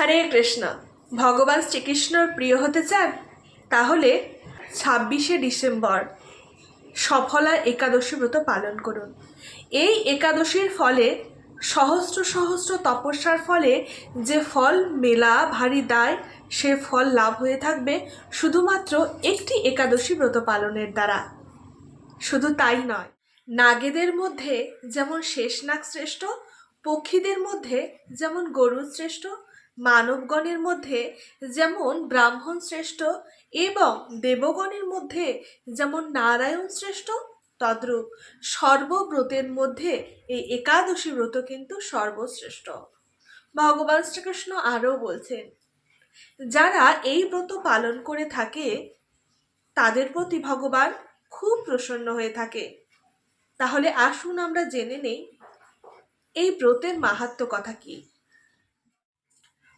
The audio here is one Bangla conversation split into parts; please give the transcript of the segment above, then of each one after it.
হরে কৃষ্ণ। ভগবান শ্রীকৃষ্ণর প্রিয় হতে চান? তাহলে ছাব্বিশে ডিসেম্বর সফলা একাদশী ব্রত পালন করুন। এই একাদশীর ফলে, সহস্র সহস্র তপস্যার ফলে যে ফল মেলা ভারী দায়, সে ফল লাভ হয়ে থাকবে শুধুমাত্র একটি একাদশী ব্রত পালনের দ্বারা। শুধু তাই নয়, নাগেদের মধ্যে যেমন শেষনাগ শ্রেষ্ঠ, পক্ষীদের মধ্যে যেমন গরু শ্রেষ্ঠ মানবগণের মধ্যে যেমন ব্রাহ্মণ শ্রেষ্ঠ এবং দেবগণের মধ্যে যেমন নারায়ণ শ্রেষ্ঠ, তদ্রূপ সর্বব্রতের মধ্যে এই একাদশী ব্রত কিন্তু সর্বশ্রেষ্ঠ। ভগবান শ্রীকৃষ্ণ আরও বলছেন, যারা এই ব্রত পালন করে থাকে, তাদের প্রতি ভগবান খুব প্রসন্ন হয়ে থাকে। তাহলে আসুন আমরা জেনে নেই, এই ব্রতের মাহাত্ম্য কথা কি?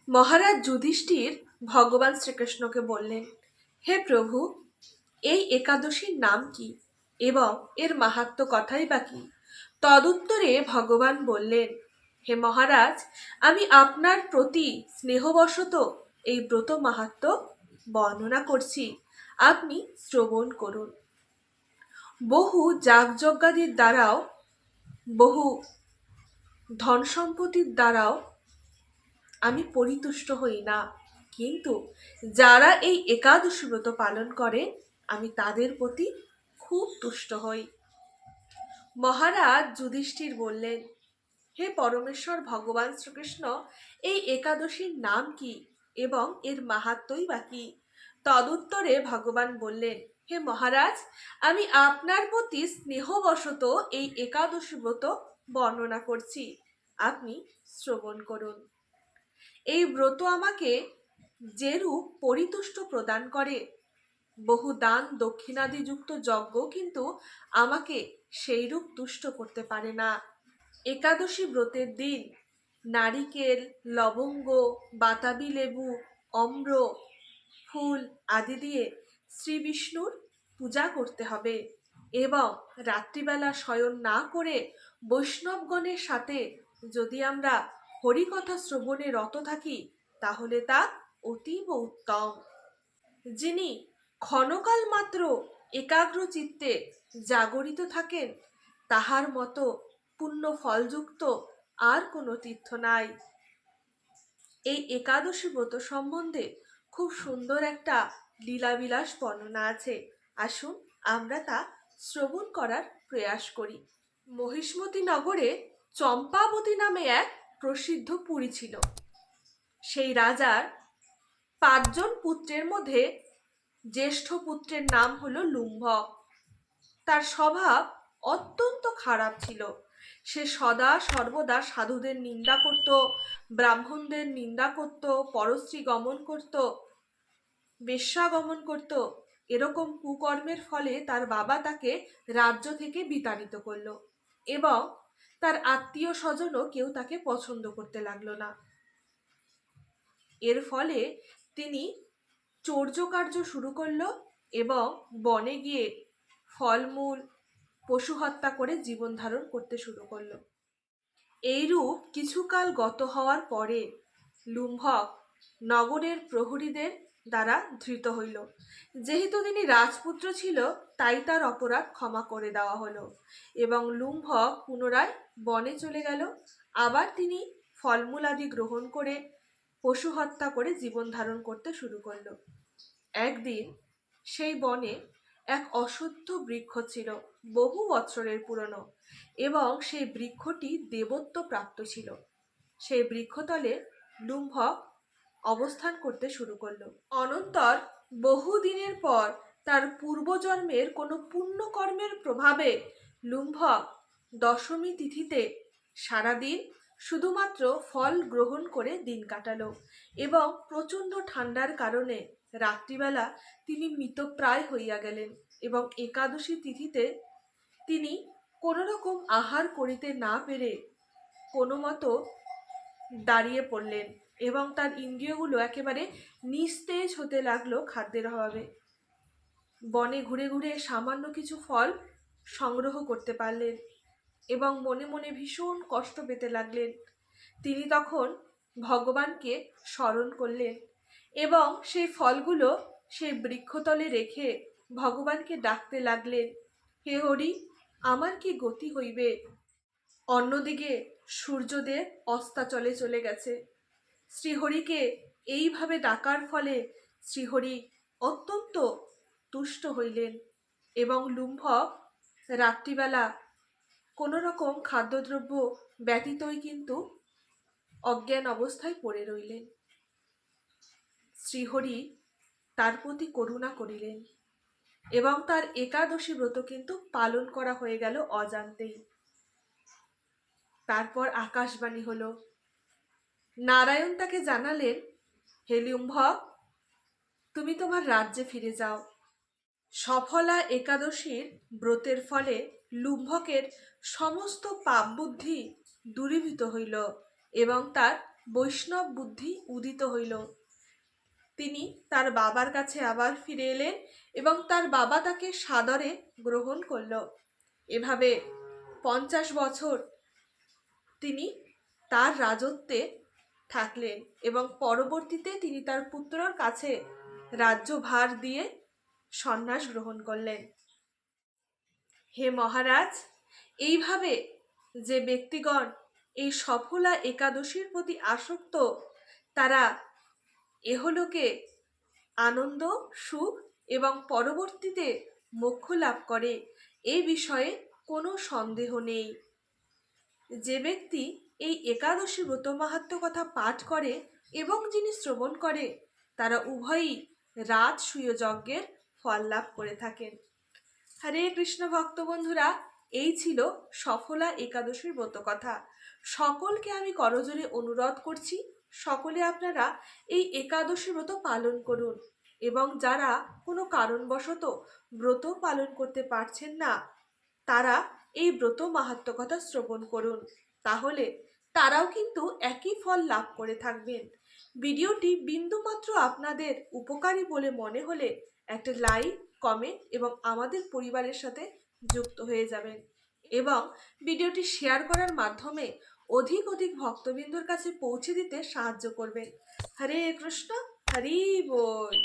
মহারাজ যুধিষ্ঠির ভগবান শ্রীকৃষ্ণকে বললেন, হে প্রভু, এই একাদশীর নাম কি এবং এর মাহাত্ম্য কথাই বা কি? তদুত্তরে ভগবান বললেন, হে মহারাজ, আমি আপনার প্রতি স্নেহবশত এই ব্রত মাহাত্ম্য বর্ণনা করছি। আপনি শ্রবণ করুন। বহু যাগযজ্ঞাদির দ্বারাও, বহু ধন সম্পত্তির দ্বারাও আমি পরিতুষ্ট হই না। কিন্তু যারা এই একাদশী ব্রত পালন করে, আমি তাদের প্রতি খুব তুষ্ট হই। মহারাজ যুধিষ্ঠির বললেন, হে পরমেশ্বর, ভগবান শ্রীকৃষ্ণ, এই একাদশীর নাম কি এবং এর মাহাত্মই বা কি? তদুত্তরে ভগবান বললেন, হে মহারাজ, আমি আপনার প্রতি স্নেহবশত এই একাদশী ব্রত বর্ণনা করছি। আপনি শ্রবণ করুন। এই ব্রত আমাকে যেরূপ পরিতুষ্ট প্রদান করে, বহু দান দক্ষিণাদিযুক্ত যজ্ঞ কিন্তু আমাকে সেইরূপ তুষ্ট করতে পারে না। একাদশী ব্রতের দিন নারিকেল, লবঙ্গ, বাতাবি লেবু, অম্র, ফুল আদি দিয়ে শ্রী বিষ্ণুর পূজা করতে হবে এবং রাত্রিবেলা শয়ন না করে বৈষ্ণবগণের সাথে যদি আমরা হরিকথা শ্রবণে রত থাকি, তাহলে তা অতীব উত্তম। যিনি ক্ষণকাল মাত্র একাগ্র চিত্তে জাগরিত থাকেন, তাহার মতো পুণ্য ফলযুক্ত আর কোনো তীর্থ নাই। এই একাদশী ব্রত সম্বন্ধে খুব সুন্দর একটা লীলাবিলাস বর্ণনা আছে। আসুন আমরা তা শ্রবণ করার প্রয়াস করি। মহিষ্মতি নগরে চম্পাবতী নামে এক প্রসিদ্ধ পুরী ছিল। সেই রাজার পাঁচজন পুত্রের মধ্যে জ্যেষ্ঠ পুত্রের নাম হলো লুম্ভক তার স্বভাব অত্যন্ত খারাপ ছিল। সে সদা সর্বদা সাধুদের নিন্দা করত, ব্রাহ্মণদের নিন্দা করত, পরশ্রী গমন করত, বেশ্যা গমন করত। এরকম কুকর্মের ফলে তার বাবা তাকে রাজ্য থেকে বিতাড়িত করল এবং তার আত্মীয় স্বজনও কেউ তাকে পছন্দ করতে লাগল না। এর ফলে তিনি চৌর্যকার্য শুরু করল এবং বনে গিয়ে ফলমূল, পশু হত্যা করে জীবন ধারণ করতে শুরু করল। এইরূপ কিছুকাল গত হওয়ার পরে লুম্ভক নগরের প্রহরীদের দ্বারা ধৃত হইল। যেহেতু তিনি রাজপুত্র ছিল, তাই তার অপরাধ ক্ষমা করে দেওয়া হলো এবং লুম্ভক পুনরায় বনে চলে গেল। আবার তিনি ফলমূল আদি গ্রহণ করে পশু হত্যা করে জীবন ধারণ করতে শুরু করল। একদিন সেই বনে এক অশুদ্ধ বৃক্ষ ছিল, বহু বছরের পুরনো এবং সেই বৃক্ষটি দেবত্ব প্রাপ্ত ছিল। সেই বৃক্ষতলে লুম্ভক অবস্থান করতে শুরু করল। অনন্তর বহু দিনের পর তার পূর্বজন্মের কোনো পুণ্যকর্মের প্রভাবে লুম্ভক দশমী তিথিতে সারাদিন শুধুমাত্র ফল গ্রহণ করে দিন কাটালো এবং প্রচণ্ড ঠান্ডার কারণে রাত্রিবেলা তিনি মৃতপ্রায় হইয়া গেলেন এবং একাদশী তিথিতে তিনি কোনো রকম আহার করিতে না পেরে কোনো মতো দাঁড়িয়ে পড়লেন। এবং তার ইন্দ্রিয়গুলো একেবারে নিস্তেজ হতে লাগল খাদ্যের অভাবে। বনে ঘুরে ঘুরে সামান্য কিছু ফল সংগ্রহ করতে পারলেন এবং মনে মনে ভীষণ কষ্ট পেতে লাগলেন। তিনি তখন ভগবানকে স্মরণ করলেন এবং সেই ফলগুলো সেই বৃক্ষতলে রেখে ভগবানকে ডাকতে লাগলেন, হে হরি, আমার কি গতি হইবে? অন্যদিকে সূর্যদেব অস্তাচলে চলে গেছে। শ্রীহরিকে এইভাবে ডাকার ফলে শ্রীহরি অত্যন্ত তুষ্ট হইলেন এবং লুম্ভক রাত্রিবেলা কোনো রকম খাদ্যদ্রব্য ব্যতীতই কিন্তু অজ্ঞান অবস্থায় পড়ে রইলেন। শ্রীহরি তার প্রতি করুণা করিলেন এবং তার একাদশী ব্রত কিন্তু পালন করা হয়ে গেল অজান্তেই। তারপর আকাশবাণী হলো নারায়ণ তাকে জানালেন হেলিউম্ভক তুমি তোমার রাজ্যে ফিরে যাও। সফলা একাদশীর ব্রতের ফলে লুম্ভকের সমস্ত পাপ বুদ্ধি দূরীভূত হইল এবং তার বৈষ্ণব বুদ্ধি উদিত হইল। তিনি তার বাবার কাছে আবার ফিরে এলেন এবং তার বাবা তাকে সাদরে গ্রহণ করল। এভাবে পঞ্চাশ বছর তিনি তার রাজত্বে থাকলেন এবং পরবর্তীতে তিনি তার পুত্রর কাছে রাজ্যভার দিয়ে সন্ন্যাস গ্রহণ করলেন। হে মহারাজ, এইভাবে যে ব্যক্তিগণ এই সফলা একাদশীর প্রতি আসক্ত, তারা এহলোকে আনন্দ, সুখ এবং পরবর্তীতে মোক্ষ লাভ করে এই বিষয়ে কোনো সন্দেহ নেই। যে ব্যক্তি এই একাদশী ব্রত মাহাত্ম কথা পাঠ করে এবং যিনি শ্রবণ করে, তারা উভয়ই রাজসূয় যজ্ঞের ফল লাভ করে থাকেন। হরে কৃষ্ণ ভক্ত বন্ধুরা, এই ছিল সফলা একাদশীর ব্রত কথা। সকলকে আমি করজোরে অনুরোধ করছি, সকলে আপনারা এই একাদশী ব্রত পালন করুন এবং যারা কোনো কারণবশত ব্রত পালন করতে পারছেন না, তারা এই ব্রত মাহাত্ম কথা শ্রবণ করুন। তাহলে তারাও কিন্তু একই ফল লাভ করে থাকবেন। ভিডিওটি বিন্দুমাত্র আপনাদের উপকারী বলে মনে হলে একটা লাইক, কমেন্ট এবং আমাদের পরিবারের সাথে যুক্ত হয়ে যাবেন এবং ভিডিওটি শেয়ার করার মাধ্যমে অধিক অধিক ভক্তবৃন্দর কাছে পৌঁছে দিতে সাহায্য করবেন। হরে কৃষ্ণ, হরি বল।